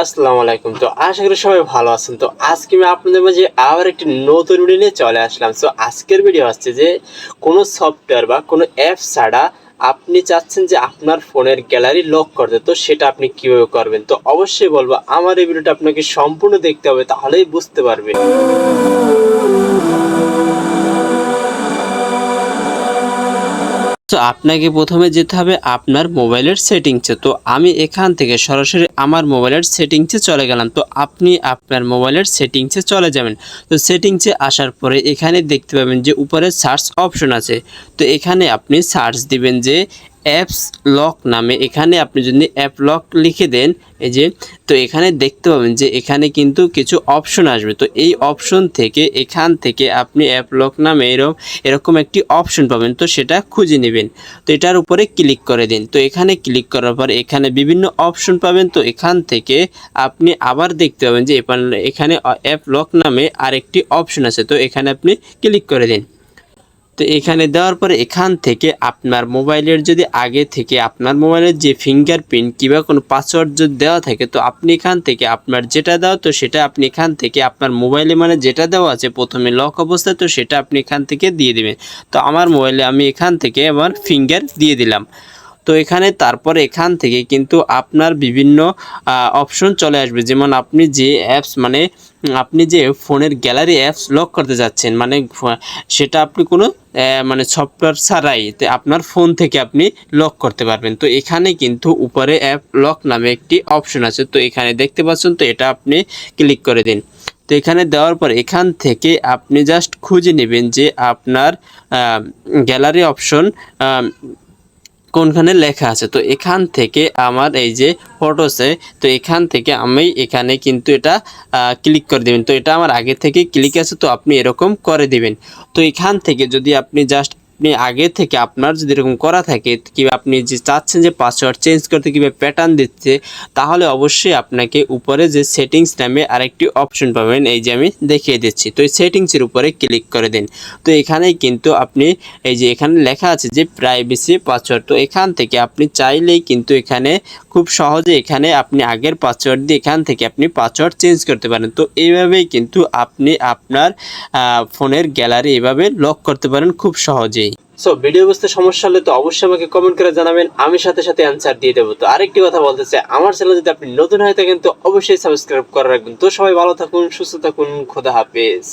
আসসালামু আলাইকুম। তো আশা করি সবাই ভালো আছেন। তো আজকে আমি আপনাদের মাঝে আবার একটি নতুন ভিডিও নিয়ে চলে আসলাম। তো আজকের ভিডিও হচ্ছে যে, কোনো সফটওয়্যার বা কোনো অ্যাপ ছাড়া আপনি চাচ্ছেন যে আপনার ফোনের গ্যালারি লক করতে। তো সেটা আপনি কীভাবে করবেন? তো অবশ্যই বলব, আমার এই ভিডিওটা আপনাকে সম্পূর্ণ দেখতে হবে, তাহলেই বুঝতে পারবেন। তো আপনাকে প্রথমে যেতে হবে আপনার মোবাইলের সেটিংসে। তো আমি এখান থেকে সরাসরি আমার মোবাইলের সেটিংসে চলে গেলাম। তো আপনি আপনার মোবাইলের সেটিংসে চলে যাবেন। তো সেটিংসে আসার পরে এখানে দেখতে পাবেন যে উপরে সার্চ অপশন আছে। তো এখানে আপনি সার্চ দিবেন যে অ্যাপস লক নামে। এখানে আপনি যদি অ্যাপ লক লিখে দেন, এই যে, তো এখানে দেখতে পাবেন যে এখানে কিন্তু কিছু অপশন আসবে। তো এই অপশন থেকে, এখান থেকে আপনি অ্যাপ লক নামে এরকম এরকম একটি অপশন পাবেন। তো সেটা খুঁজে নেবেন। তো এটার উপরে ক্লিক করে দিন। তো এখানে ক্লিক করার পর এখানে বিভিন্ন অপশন পাবেন। তো এখান থেকে আপনি আবার দেখতে পাবেন যে এখানে অ্যাপ লক নামে আরেকটি অপশন আছে। তো এখানে আপনি ক্লিক করে দিন। তো এখানে দেওয়ার পরে এখান থেকে আপনার মোবাইলের যদি আগে থেকে আপনার মোবাইলের যে ফিঙ্গারপ্রিন্ট কিংবা কোনো পাসওয়ার্ড যদি দেওয়া থাকে, তো আপনি এখান থেকে আপনার যেটা দেওয়া তো সেটা আপনি এখান থেকে আপনার মোবাইলে মানে যেটা দেওয়া আছে প্রথমে লক অবস্থায়, তো সেটা আপনি এখান থেকে দিয়ে দেবেন। তো আমার মোবাইলে আমি এখান থেকে আমার ফিঙ্গার দিয়ে দিলাম। তো এখানে তারপর এখান থেকে কিন্তু আপনার বিভিন্ন অপশন চলে আসবে। যেমন আপনি যে অ্যাপস মানে আপনি যে ফোনের গ্যালারি অ্যাপস লক করতে যাচ্ছেন মানে সেটা আপনি কোনো মানে সফটওয়্যার ছাড়াই আপনার ফোন থেকে আপনি লক করতে পারবেন। তো এখানে কিন্তু উপরে অ্যাপ লক নামে একটি অপশন আছে। তো এখানে দেখতে পাচ্ছেন তো এটা আপনি ক্লিক করে দিন। তো এখানে দেওয়ার পর এখান থেকে আপনি জাস্ট খুঁজে নেবেন যে আপনার গ্যালারি অপশন কোনখানে লেখা আছে? তো এখান থেকে আমার এই যে ফটোসে তো এখান থেকে আমি এখানে কিন্তু এটা ক্লিক করে দেবেন। তো এটা আমার আগে থেকে ক্লিক আছে, তো আপনি এরকম করে দিবেন। তো এখান থেকে যদি আপনি জাস্ট আপনি আগে থেকে আপনার যদি এরকম করা থাকে কি আপনি যে চাচ্ছেন যে পাসওয়ার্ড চেঞ্জ করতে কিংবা প্যাটার্ন দিচ্ছে, তাহলে অবশ্যই আপনাকে উপরে যে সেটিংস নামে আরেকটি অপশন পাবেন, এই যে আমি দেখিয়ে দিচ্ছি। তো এই সেটিংসের উপরে ক্লিক করে দিন। তো এখানে কিন্তু আপনি, এই যে এখানে লেখা আছে যে প্রাইভেসি পাসওয়ার্ড তো এখান থেকে আপনি চাইলেই কিন্তু এখানে খুব সহজে এখানে আপনি আগের পাসওয়ার্ড দিয়ে এখান থেকে আপনি পাসওয়ার্ড চেঞ্জ করতে পারেন। তো এইভাবেই কিন্তু আপনি আপনার ফোনের গ্যালারি এভাবে লক করতে পারেন খুব সহজেই। সো ভিডিও বুঝতে সমস্যা হলে তো অবশ্যই আমাকে কমেন্ট করে জানাবেন। আমি সাথে সাথে অ্যান্সার দিয়ে দেবো। তো আরেকটি কথা বলতে চাই। আমার চ্যানেল যদি আপনি নতুন হয়ে থাকেন তো অবশ্যই সাবস্ক্রাইব করে রাখবেন। তো সবাই ভালো থাকুন, সুস্থ থাকুন, খোদা হাফেজ।